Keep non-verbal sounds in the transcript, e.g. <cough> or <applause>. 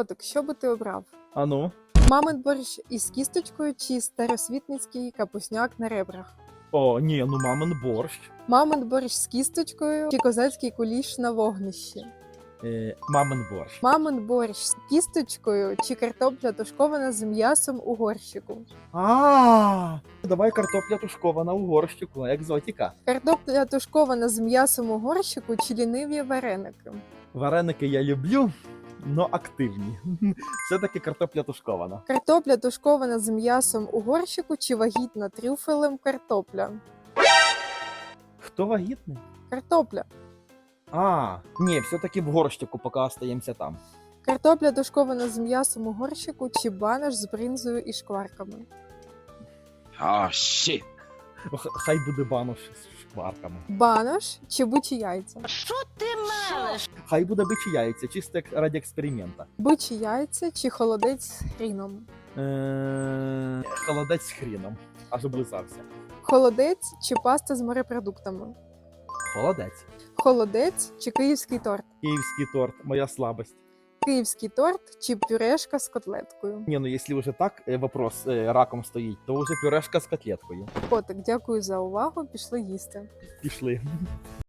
Котик, що би ти обрав? А ну. Мамин борщ із кісточкою чи старосвітницький капусняк на ребрах? О, ні, ну мамин борщ. Мамин борщ з кісточкою чи козацький куліш на вогнищі? Е, мамин борщ. Мамин борщ з кісточкою чи картопля тушкована з м'ясом у горщику? А, давай картопля тушкована у горщику, екзотіка. Картопля тушкована з м'ясом у горщику чи ліниві вареники? Вареники я люблю, но активні. <laughs> Все-таки картопля тушкована. Картопля тушкована з м'ясом у горщику чи вагітна трюфелем картопля? Хто вагітний? Картопля. А, ні, все-таки в горщику, поки остаємося там. Картопля тушкована з м'ясом у горщику чи банаш з бринзою і шкварками? Oh shit. Хай буде банош з шкварками. Банаш чи бучі яйця? Хай буде бичі яйця, чисто як раді експеримента. Бучі яйця чи холодець з хріном? Е, холодець з хріном. Аж облизався. Холодець чи паста з морепродуктами? Холодець. Холодець чи київський торт? Київський торт, моя слабость. Київський торт чи пюрешка з котлеткою? Ні, ну якщо вже так э, вопрос э, раком стоїть, то вже пюрешка з котлеткою. Котик, дякую за увагу. Пішли їсти. Пішли.